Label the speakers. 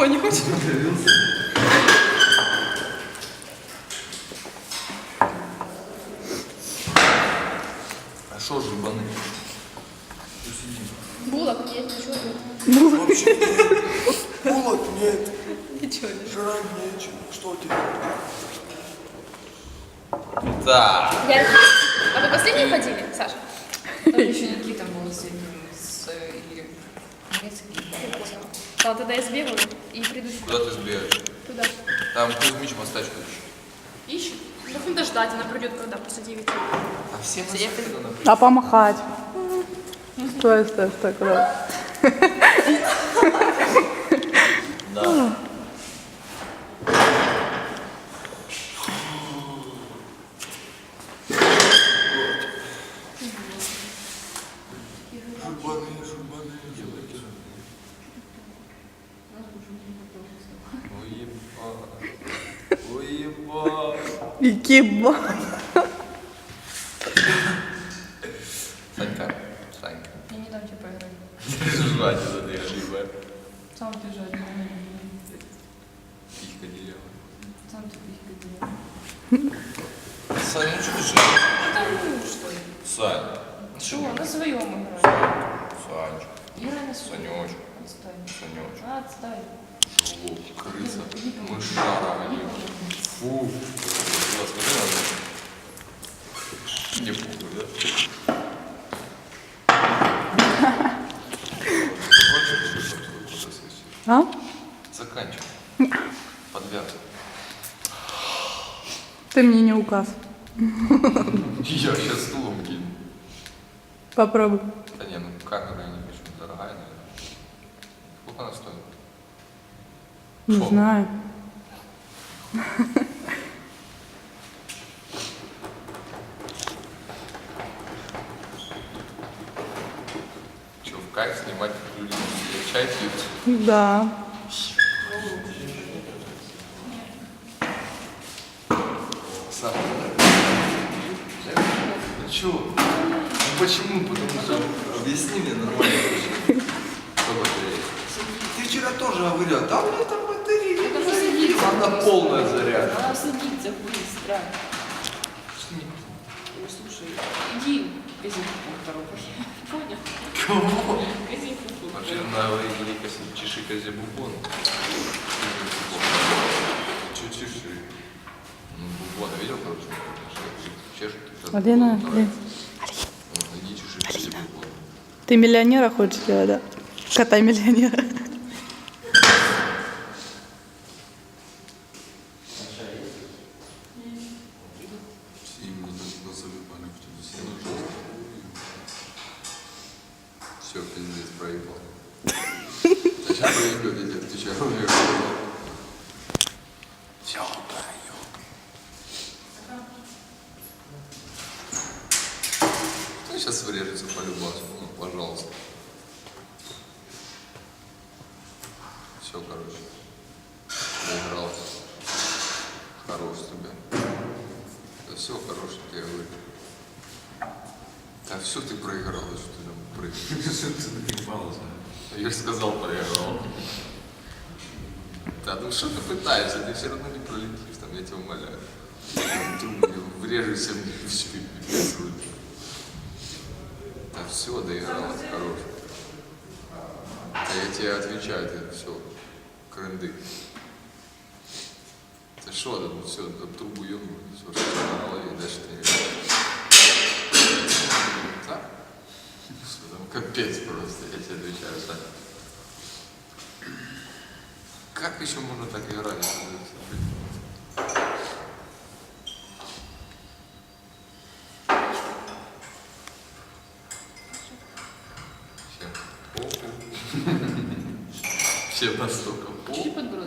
Speaker 1: Огонь не хочешь?
Speaker 2: А что же ебаный?
Speaker 1: Булок есть, ничего нет.
Speaker 3: Вообще нет. Булок нет.
Speaker 1: Ничего нет.
Speaker 3: Жрать нечего. Что тебе?
Speaker 2: Да.
Speaker 1: Я... А вы последние ходили, Саша?
Speaker 4: Там еще Никита был с этим, с э, Игорем.
Speaker 1: Да, тогда я сбегаю и приду сюда.
Speaker 2: Куда ты сбегаешь?
Speaker 1: Туда.
Speaker 2: Там Кузьмич мостачку ищет.
Speaker 1: Ищет? Да надо ждать, она придет когда? После девяти.
Speaker 2: А все напрягают?
Speaker 5: А помахать? Стой, стой, стой, куда?
Speaker 2: Да.
Speaker 3: Журбаны, журбаны.
Speaker 2: Уеба. Уеба.
Speaker 5: Икиба.
Speaker 2: Санька. Санька.
Speaker 4: Я не дам тебе поиграть.
Speaker 2: Жрать это ты либо
Speaker 4: Сам ты жадный.
Speaker 2: писька дерева.
Speaker 4: Сам ты писька делаешь.
Speaker 2: Саня, ну что ты жрешь?
Speaker 4: Это ну что ли?
Speaker 2: Сань.
Speaker 4: Чего? На своем играй.
Speaker 2: Санечка.
Speaker 4: Играй на своем.
Speaker 2: Санечек.
Speaker 4: Отстань.
Speaker 2: Санечек.
Speaker 4: Отстань.
Speaker 2: Жлоб, крыса, мышара. Фу. Вот, смотри. Не похуй, да?
Speaker 5: А?
Speaker 2: Заканчивай. Подвязывай.
Speaker 5: Ты мне не указ.
Speaker 2: Я сейчас стулом кину.
Speaker 5: Попробуй.
Speaker 2: Да не, ну камера я Сколько она стоит?
Speaker 5: Не
Speaker 2: Шо?
Speaker 5: знаю.
Speaker 2: Че, в кайф снимать люди чай пьют?
Speaker 5: Да.
Speaker 2: Сам. Ну чё? Ну почему? Потому что объясни мне нормально. Что? Ты вчера тоже говорил, там у меня там батарея.
Speaker 4: Это посадиться.
Speaker 2: Она полная заряд.
Speaker 4: Надо садиться быстро. Ну, слушай, иди газету поторопай. Понял?
Speaker 2: Кого?
Speaker 4: Газету
Speaker 2: Вообще на велика чеши козе бубон. Че чеши? Ну, бубона видел, короче? Чешут.
Speaker 5: Алина,
Speaker 2: иди чеши бубон.
Speaker 5: Ты миллионера хочешь сделать, да? Кота миллионера.
Speaker 2: Все пиздец, проебал. Сейчас проебет, я тебе отвечаю. Все, проеб. Кто сейчас врежется по любасу? Ну, пожалуйста. Все, короче. Доигрался. Хорош тебе. Да все, хорош, я говорю. Да все ты проиграл, да что ты там проиграл? Что ты наебался? Я же сказал, проиграл. Да ну что ты пытаешься, ты все равно не пролетишь, там, я тебя умоляю. Ты врежешься мне в все пипец. Да все, доигралась, хорош. Да я тебе отвечаю, ты все, Ты что, да, ну все, трубу ебну, все, что на голове, дальше ты не Так? Что там, капец просто, я тебе отвечаю, Саня. Как еще можно так играть? Всем настолько
Speaker 4: 70分。